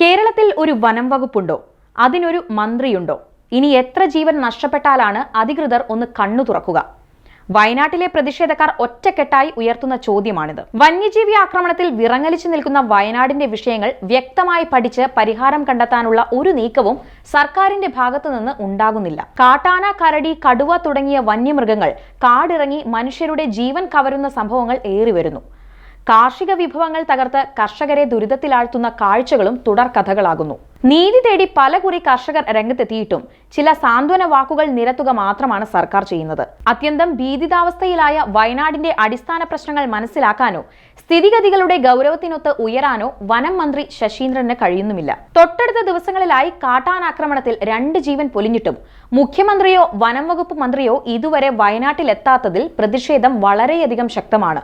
കേരളത്തിൽ ഒരു വനം വകുപ്പുണ്ടോ? അതിനൊരു മന്ത്രിയുണ്ടോ? ഇനി എത്ര ജീവൻ നഷ്ടപ്പെട്ടാലാണ് അധികൃതർ ഒന്ന് കണ്ണു തുറക്കുക? വയനാട്ടിലെ പ്രതിഷേധക്കാർ ഒറ്റക്കെട്ടായി ഉയർത്തുന്ന ചോദ്യമാണിത്. വന്യജീവി ആക്രമണത്തിൽ വിറങ്ങലിച്ചു നിൽക്കുന്ന വയനാടിന്റെ വിഷയങ്ങൾ വ്യക്തമായി പഠിച്ച് പരിഹാരം കണ്ടെത്താനുള്ള ഒരു നീക്കവും സർക്കാരിന്റെ ഭാഗത്തുനിന്ന് ഉണ്ടാകുന്നില്ല. കാട്ടാന കരടി കടുവ തുടങ്ങിയ വന്യമൃഗങ്ങൾ കാടിറങ്ങി മനുഷ്യരുടെ ജീവൻ കവരുന്ന സംഭവങ്ങൾ ഏറിവരുന്നു. കാർഷിക വിഭവങ്ങൾ തകർത്ത് കർഷകരെ ദുരിതത്തിലാഴ്ത്തുന്ന കാഴ്ചകളും തുടർക്കഥകളാകുന്നു. നീതി തേടി പല കുറി കർഷകർ രംഗത്തെത്തിയിട്ടും ചില സാന്ത്വന വാക്കുകൾ നിരത്തുക മാത്രമാണ് സർക്കാർ ചെയ്യുന്നത്. അത്യന്തം ഭീതിതാവസ്ഥയിലായ വയനാടിന്റെ അടിസ്ഥാന പ്രശ്നങ്ങൾ മനസ്സിലാക്കാനോ സ്ഥിതിഗതികളുടെ ഗൗരവത്തിനൊത്ത് ഉയരാനോ വനം മന്ത്രി ശശീന്ദ്രന് കഴിയുന്നുമില്ല. തൊട്ടടുത്ത ദിവസങ്ങളിലായി കാട്ടാനാക്രമണത്തിൽ രണ്ട് ജീവൻ പൊലിഞ്ഞിട്ടും മുഖ്യമന്ത്രിയോ വനം വകുപ്പ് മന്ത്രിയോ ഇതുവരെ വയനാട്ടിലെത്താത്തതിൽ പ്രതിഷേധം വളരെയധികം ശക്തമാണ്.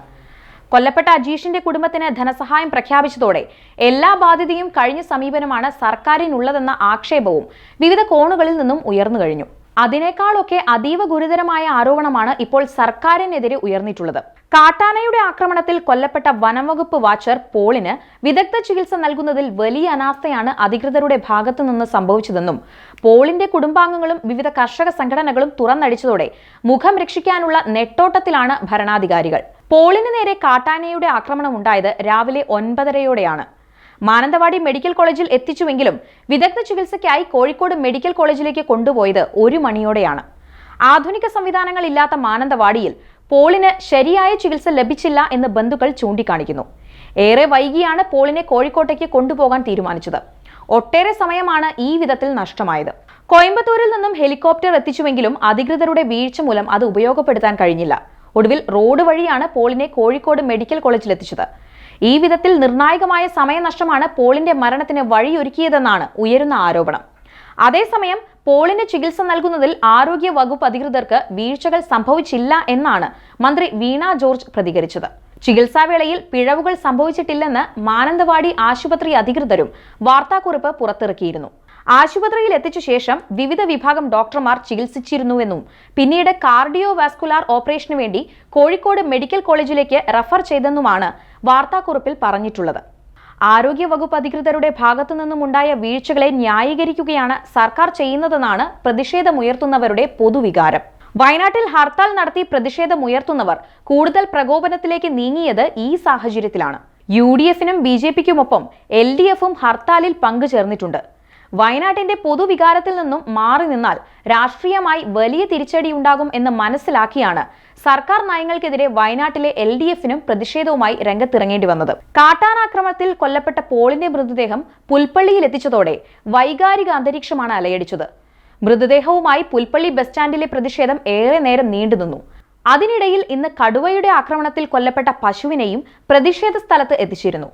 കൊല്ലപ്പെട്ട അജീഷിന്റെ കുടുംബത്തിന് ധനസഹായം പ്രഖ്യാപിച്ചതോടെ എല്ലാ ബാധ്യതയും കഴിഞ്ഞ സമീപനമാണ് സർക്കാരിനുള്ളതെന്ന ആക്ഷേപവും വിവിധ കോണുകളിൽ നിന്നും ഉയർന്നു കഴിഞ്ഞു. അതിനേക്കാളൊക്കെ അതീവ ഗുരുതരമായ ആരോപണമാണ് ഇപ്പോൾ സർക്കാരിനെതിരെ ഉയർന്നിട്ടുള്ളത്. കാട്ടാനയുടെ ആക്രമണത്തിൽ കൊല്ലപ്പെട്ട വനംവകുപ്പ് വാച്ചർ പോളിന് വിദഗ്ധ ചികിത്സ നൽകുന്നതിൽ വലിയ അനാസ്ഥയാണ് അധികൃതരുടെ ഭാഗത്തുനിന്ന് സംഭവിച്ചതെന്നും പോളിന്റെ കുടുംബാംഗങ്ങളും വിവിധ കർഷക സംഘടനകളും തുറന്നടിച്ചതോടെ മുഖം രക്ഷിക്കാനുള്ള നെട്ടോട്ടത്തിലാണ് ഭരണാധികാരികൾ. പോളിന് നേരെ കാട്ടാനയുടെ ആക്രമണം ഉണ്ടായത് രാവിലെ ഒൻപതരയോടെയാണ്. മാനന്തവാടി മെഡിക്കൽ കോളേജിൽ എത്തിച്ചുവെങ്കിലും വിദഗ്ധ ചികിത്സയ്ക്കായി കോഴിക്കോട് മെഡിക്കൽ കോളേജിലേക്ക് കൊണ്ടുപോയത് ഒരു മണിയോടെയാണ്. ആധുനിക സംവിധാനങ്ങൾ ഇല്ലാത്ത മാനന്തവാടിയിൽ പോളിന് ശരിയായ ചികിത്സ ലഭിച്ചില്ല എന്ന് ബന്ധുക്കൾ ചൂണ്ടിക്കാണിക്കുന്നു. ഏറെ വൈകിയാണ് പോളിനെ കോഴിക്കോട്ടേക്ക് കൊണ്ടുപോകാൻ തീരുമാനിച്ചത്. ഒട്ടേറെ സമയമാണ് ഈ വിധത്തിൽ നഷ്ടമായത്. കോയമ്പത്തൂരിൽ നിന്നും ഹെലികോപ്റ്റർ എത്തിച്ചുവെങ്കിലും അധികൃതരുടെ വീഴ്ച മൂലം അത് ഉപയോഗപ്പെടുത്താൻ കഴിഞ്ഞില്ല. ഒടുവിൽ റോഡ് വഴിയാണ് പോളിനെ കോഴിക്കോട് മെഡിക്കൽ കോളേജിൽ എത്തിച്ചത് ഈ വിധത്തിൽ നിർണായകമായ സമയനഷ്ടമാണ് പോളിന്റെ മരണത്തിന് വഴിയൊരുക്കിയതെന്നാണ് ഉയരുന്ന ആരോപണം. അതേസമയം പോളിന് ചികിത്സ നൽകുന്നതിൽ ആരോഗ്യ വകുപ്പ് അധികൃതർക്ക് വീഴ്ചകൾ സംഭവിച്ചില്ല എന്നാണ് മന്ത്രി വീണ ജോർജ് പ്രതികരിച്ചത്. ചികിത്സാവേളയിൽ പിഴവുകൾ സംഭവിച്ചിട്ടില്ലെന്ന് മാനന്തവാടി ആശുപത്രി അധികൃതരും വാർത്താക്കുറിപ്പ് പുറത്തിറക്കിയിരുന്നു. ആശുപത്രിയിൽ എത്തിച്ച ശേഷം വിവിധ വിഭാഗം ഡോക്ടർമാർ ചികിത്സിച്ചിരുന്നുവെന്നും പിന്നീട് കാർഡിയോ വാസ്കുലാർ ഓപ്പറേഷനു വേണ്ടി കോഴിക്കോട് മെഡിക്കൽ കോളേജിലേക്ക് റഫർ ചെയ്തെന്നുമാണ് വാർത്താക്കുറിപ്പിൽ പറഞ്ഞിട്ടുള്ളത്. ആരോഗ്യ വകുപ്പ് അധികൃതരുടെ ഭാഗത്തു നിന്നുമുണ്ടായ വീഴ്ചകളെ ന്യായീകരിക്കുകയാണ് സർക്കാർ ചെയ്യുന്നതെന്നാണ് പ്രതിഷേധമുയർത്തുന്നവരുടെ പൊതുവികാരം. വയനാട്ടിൽ ഹർത്താൽ നടത്തി പ്രതിഷേധമുയർത്തുന്നവർ കൂടുതൽ പ്രകോപനത്തിലേക്ക് നീങ്ങിയത് ഈ സാഹചര്യത്തിലാണ്. യു ഡി എഫിനും ബി ജെ പിക്കുമൊപ്പം എൽ ഡി എഫും ഹർത്താലിൽ പങ്കുചേർന്നിട്ടുണ്ട്. വയനാട്ടിന്റെ പൊതുവികാരത്തിൽ നിന്നും മാറി നിന്നാൽ രാഷ്ട്രീയമായി വലിയ തിരിച്ചടി ഉണ്ടാകും എന്ന് മനസ്സിലാക്കിയാണ് സർക്കാർ നയങ്ങൾക്കെതിരെ വയനാട്ടിലെ എൽ ഡി എഫിനും പ്രതിഷേധവുമായി രംഗത്തിറങ്ങേണ്ടി വന്നത്. കാട്ടാനാക്രമണത്തിൽ കൊല്ലപ്പെട്ട പോളിന്റെ മൃതദേഹം പുൽപ്പള്ളിയിൽ എത്തിച്ചതോടെ വൈകാരിക അന്തരീക്ഷമാണ് അലയടിച്ചത്. മൃതദേഹവുമായി പുൽപ്പള്ളി ബസ് സ്റ്റാൻഡിലെ പ്രതിഷേധം ഏറെ നേരം നീണ്ടുനിന്നു അതിനിടയിൽ ഇന്ന് കടുവയുടെ ആക്രമണത്തിൽ കൊല്ലപ്പെട്ട പശുവിനെയും പ്രതിഷേധ സ്ഥലത്ത് എത്തിച്ചിരുന്നു.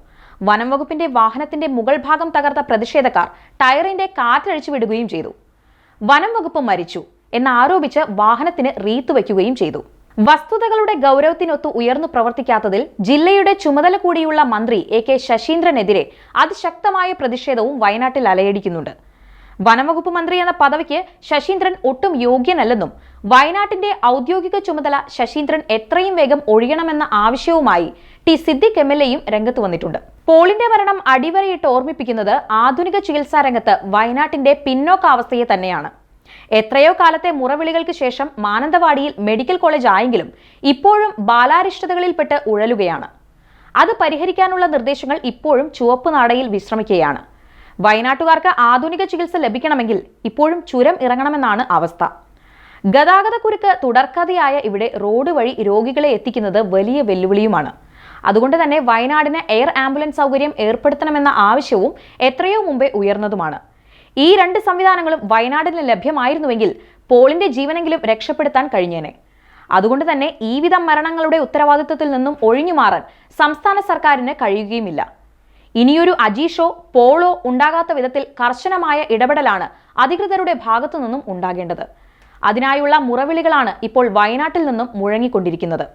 വനം വകുപ്പിന്റെ വാഹനത്തിന്റെ മുകൾ ഭാഗം തകർത്ത പ്രതിഷേധക്കാർ ടയറിന്റെ കാറ്റഴിച്ചു വിടുകയും ചെയ്തു. വനം വകുപ്പ് മരിച്ചു എന്നാരോപിച്ച് വാഹനത്തിന് റീത്ത് വയ്ക്കുകയും ചെയ്തു. വസ്തുതകളുടെ ഗൗരവത്തിനൊത്ത് ഉയർന്നു പ്രവർത്തിക്കാത്തതിൽ ജില്ലയുടെ ചുമതല കൂടിയുള്ള മന്ത്രി എ കെ ശശീന്ദ്രനെതിരെ അതിശക്തമായ പ്രതിഷേധവും വയനാട്ടിൽ അലയടിക്കുന്നുണ്ട്. വനംവകുപ്പ് മന്ത്രി എന്ന പദവിക്ക് ശശീന്ദ്രൻ ഒട്ടും യോഗ്യനല്ലെന്നും വയനാട്ടിന്റെ ഔദ്യോഗിക ചുമതല ശശീന്ദ്രൻ എത്രയും വേഗം ഒഴിയണമെന്ന ആവശ്യവുമായി ടി സിദ്ദിഖ് എം എൽ എയും രംഗത്ത് വന്നിട്ടുണ്ട്. പോളിന്റെ മരണം അടിവരയിട്ട് ഓർമ്മിപ്പിക്കുന്നത് ആധുനിക ചികിത്സാ രംഗത്ത് വയനാട്ടിന്റെ പിന്നോക്കാവസ്ഥയെ തന്നെയാണ്. എത്രയോ കാലത്തെ മുറവിളികൾക്ക് ശേഷം മാനന്തവാടിയിൽ മെഡിക്കൽ കോളേജ് ആയെങ്കിലും ഇപ്പോഴും ബാലാരിഷ്ടതകളിൽപ്പെട്ട് ഉഴലുകയാണ്. അത് പരിഹരിക്കാനുള്ള നിർദ്ദേശങ്ങൾ ഇപ്പോഴും ചുവപ്പ് നാടയിൽ വിശ്രമിക്കുകയാണ്. വയനാട്ടുകാർക്ക് ആധുനിക ചികിത്സ ലഭിക്കണമെങ്കിൽ ഇപ്പോഴും ചുരം ഇറങ്ങണമെന്നാണ് അവസ്ഥ. ഗതാഗതക്കുരുക്ക് തുടർക്കഥയായ ഇവിടെ റോഡ് വഴി രോഗികളെ എത്തിക്കുന്നത് വലിയ വെല്ലുവിളിയുമാണ്. അതുകൊണ്ട് തന്നെ വയനാടിന് എയർ ആംബുലൻസ് സൗകര്യം ഏർപ്പെടുത്തണമെന്ന ആവശ്യവും എത്രയോ മുമ്പേ ഉയർന്നതുമാണ്. ഈ രണ്ട് സംവിധാനങ്ങളും വയനാടിന് ലഭ്യമായിരുന്നുവെങ്കിൽ പോളിന്റെ ജീവനെങ്കിലും രക്ഷപ്പെടുത്താൻ കഴിഞ്ഞേനെ. അതുകൊണ്ട് തന്നെ ഈ വിധം മരണങ്ങളുടെ ഉത്തരവാദിത്വത്തിൽ നിന്നും ഒഴിഞ്ഞു മാറാൻ സംസ്ഥാന സർക്കാരിന് കഴിയുകയുമില്ല. ഇനിയൊരു അജീഷോ പോളോ ഉണ്ടാകാത്ത വിധത്തിൽ കർശനമായ ഇടപെടലാണ് അധികൃതരുടെ ഭാഗത്തു നിന്നും ഉണ്ടാകേണ്ടത്. അതിനായുള്ള മുറവിളികളാണ് ഇപ്പോൾ വയനാട്ടിൽ നിന്നും മുഴങ്ങിക്കൊണ്ടിരിക്കുന്നത്.